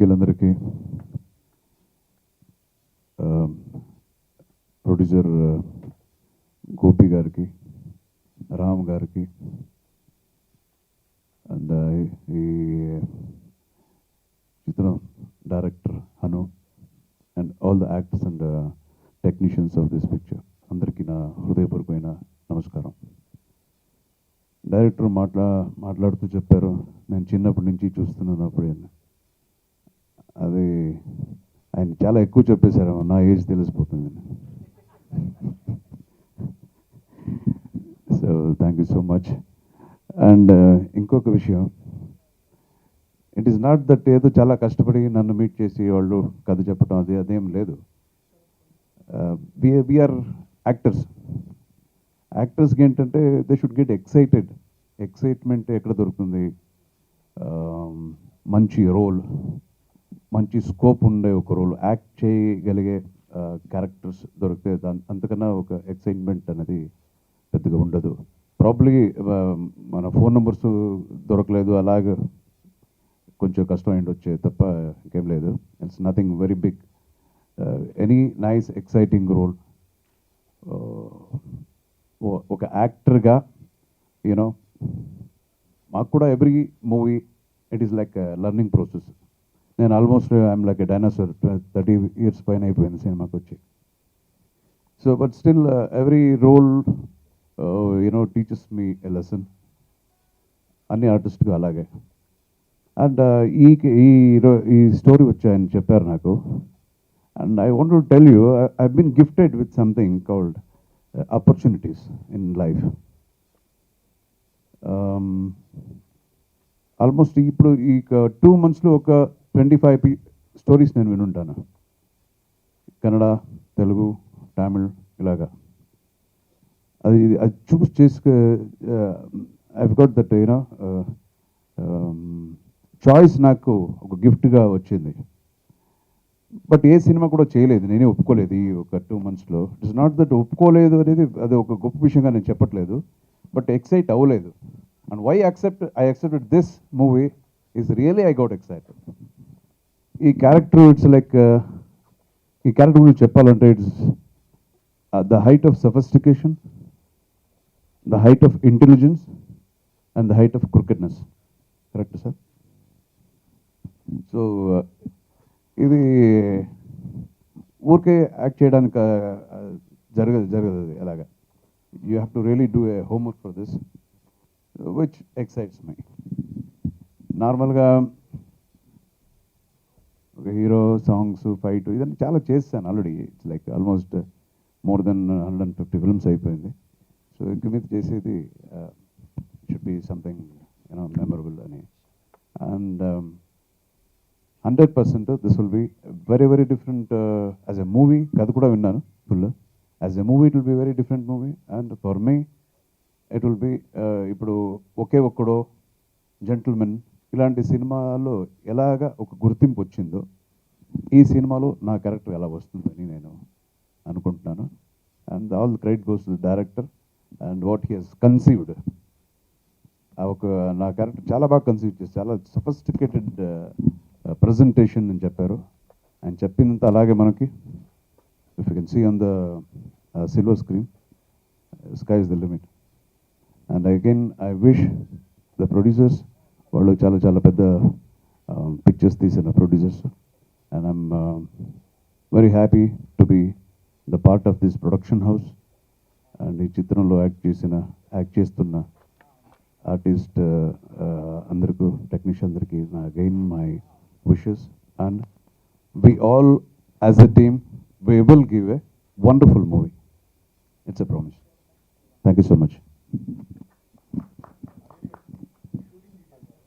వీళ్ళందరికీ ప్రొడ్యూసర్ గోపి గారికి రామ్ గారికి అండ్ ఈ చిత్రం director Hanu and all the actors and technicians of this picture. అందరికీ నా హృదయపూర్వకమైన నమస్కారం. డైరెక్టర్ మాట్లా మాట్లాడుతూ చెప్పారు. నేను చిన్నప్పటి నుంచి చూస్తున్నాను అప్పుడే అది ఆయన చాలా ఎక్కువ చెప్పేశారు. నా ఏజ్ తెలిసిపోతుంది. So thank you so much and ఇంకొక విషయం. ఇట్ ఈస్ నాట్ దట్ ఏదో చాలా కష్టపడి నన్ను మీట్ చేసి వాళ్ళు కథ చెప్పడం అది అదేం లేదు. వీఆర్ యాక్టర్స్ యాక్టర్స్కి ఏంటంటే they should get excited excitement ఎక్కడ దొరుకుతుంది? Um, మంచి రోల్ మంచి స్కోప్ ఉండే ఒక రోల్ యాక్ట్ చేయగలిగే క్యారెక్టర్స్ దొరికితే దాని అంతకన్నా ఒక ఎక్సైట్మెంట్ అనేది పెద్దగా ఉండదు. ప్రాబ్లీ మన ఫోన్ నెంబర్స్ దొరకలేదు అలాగ కొంచెం కష్టం అయింది వచ్చే తప్ప ఇంకేం లేదు. It's nothing very big any nice exciting role ఒక యాక్టర్గా యూనో మాకు కూడా every movie it is like learning process నేను almost I'm like a dinosaur thirty years పైన అయిపోయింది సినిమాకి వచ్చి so but still every role you know teachers me a lesson అన్ని ఆర్టిస్ట్గా అలాగే. అండ్ ఈ ఈ ఈ స్టోరీ వచ్చాయని చెప్పారు నాకు. And I want to tell you I been gifted with something called opportunities in life almost ఇప్పుడు ఈ టూ మంత్స్లో ఒక ట్వంటీ ఫైవ్ స్టోరీస్ నేను వినుంటాను. కన్నడ తెలుగు తమిళ్ ఇలాగా. అది అది చూస్ చేసుకు I got that you know choice నాకు ఒక గిఫ్ట్గా వచ్చింది. బట్ ఏ సినిమా కూడా చేయలేదు. నేనే ఒప్పుకోలేదు ఈ ఒక టూ మంత్స్లో. ఇట్ ఇస్ నాట్ దట్ ఒప్పుకోలేదు అనేది అది ఒక గొప్ప విషయంగా నేను చెప్పట్లేదు. బట్ ఎక్సైట్ అవ్వలేదు. And why accept I accepted this movie is really I got excited. ఈ క్యారెక్టర్ ఇట్స్ లైక్ ఈ క్యారెక్టర్ గురించి చెప్పాలంటే it's the height of sophistication the height of intelligence and the height of crookedness correct sir so ఇది ఊరికే act చేయడానికి జరగదు జరగదు అది అలాగా. You have to really do a homework for this which excites my నార్మల్గా ఒక హీరో సాంగ్స్ ఫైట్ ఇదన్నీ చాలా చేస్తాను already. It's like almost more than hundred and fifty films అయిపోయింది. సో ఇంక మీద చేసేది should be something you know memorable అని. And hundred percent this will be very very different as a movie కథ కూడా విన్నాను full. As a movie it will be very different movie and for me it will be ఇప్పుడు ఒకే ఒక్కడో gentlemen ఇలాంటి సినిమాలో ఎలాగ ఒక గుర్తింపు వచ్చిందో ఈ సినిమాలో నా క్యారెక్టర్ ఎలా వస్తుందని నేను అనుకుంటున్నాను. And all credit goes to director and what he he's conceived ఆ ఒక నా క్యారెక్టర్ చాలా బాగా కన్సీవ్ చేసి చాలా సఫిస్టికేటెడ్ ప్రజెంటేషన్ uh, అని చెప్పారు. ఆయన చెప్పినంత అలాగే మనకి if you can see on the silver screen sky is the limit and again I wish the producers వాళ్ళు చాలా చాలా పెద్ద పిక్చర్స్ తీసిన producers and I'm very happy to be the part of this production house and ఈ చిత్రంలో act చేసిన act చేస్తున్న artist అందరికీ టెక్నీషియన్ అందరికీ నా again my wishes and we all as a team we will give a wonderful movie it's a promise thank you so much